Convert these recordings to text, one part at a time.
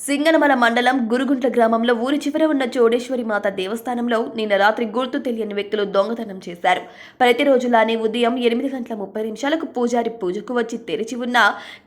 సింగనమల మండలం గురుగుంట్ల గ్రామంలో ఊరి చివర ఉన్న చోడేశ్వరి మాత దేవస్థానంలో నిన్న రాత్రి గుర్తు తెలియని వ్యక్తులు దొంగతనం చేశారు. ప్రతిరోజులానే ఉదయం ఎనిమిది గంటల ముప్పై నిమిషాలకు పూజారి పూజకు వచ్చి తెరిచి ఉన్న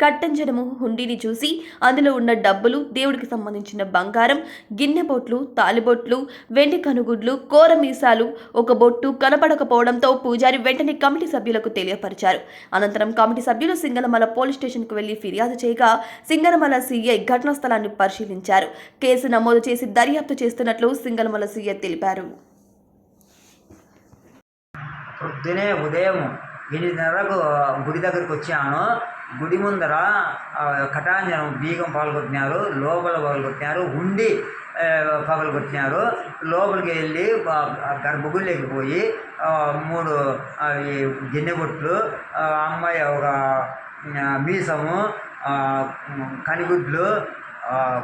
కట్టంజనము హుండీని చూసి అందులో ఉన్న డబ్బులు దేవుడికి సంబంధించిన బంగారం గిన్నె బొట్లు తాలిబొట్లు వెండి కనుగుడ్లు కోర మీసాలు ఒక బొట్టు కనపడకపోవడంతో పూజారి వెంటనే కమిటీ సభ్యులకు తెలియపరిచారు. అనంతరం కమిటీ సభ్యులు సింగనమల పోలీస్ స్టేషన్కు వెళ్ళి ఫిర్యాదు చేయగా సింగనమల సీఐ ఘటనా స్థలాన్ని పరిశీలించారు. కేసు నమోదు చేసి దర్యాప్తు చేస్తున్నట్లు సింగల్మల సీఎ తెలిపారు. పొద్దునే ఉదయం ఎనిమిదిన్నరకు గుడి దగ్గరికి వచ్చాను. గుడి ముందర కటాంజనం బీగం పగలగొట్టినారు లోపల పగలగొట్టినారు ఉండి పగలగొట్టినారు. లోపలికి వెళ్ళి ఆ, గర్భగుడిలోకి పోయి మూడు ఆ, గిన్నె బొట్లు అమ్మాయి ఒక మీసము కనిగుడ్లు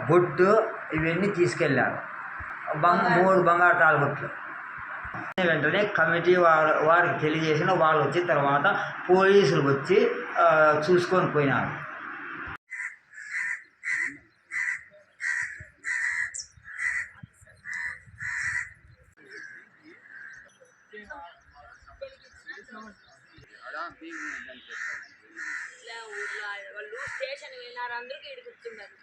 బొట్టు ఇవన్నీ తీసుకెళ్ళారు బంగ మూడు బంగారు తాళబొట్లు. వెంటనే కమిటీ వారు వారికి తెలియజేసిన వాళ్ళు వచ్చిన తర్వాత పోలీసులు వచ్చి చూసుకొని పోయినారు. ఊర్లో వాళ్ళు స్టేషన్ వెళ్ళినారు అందరూ ఈడు కూర్చున్నారు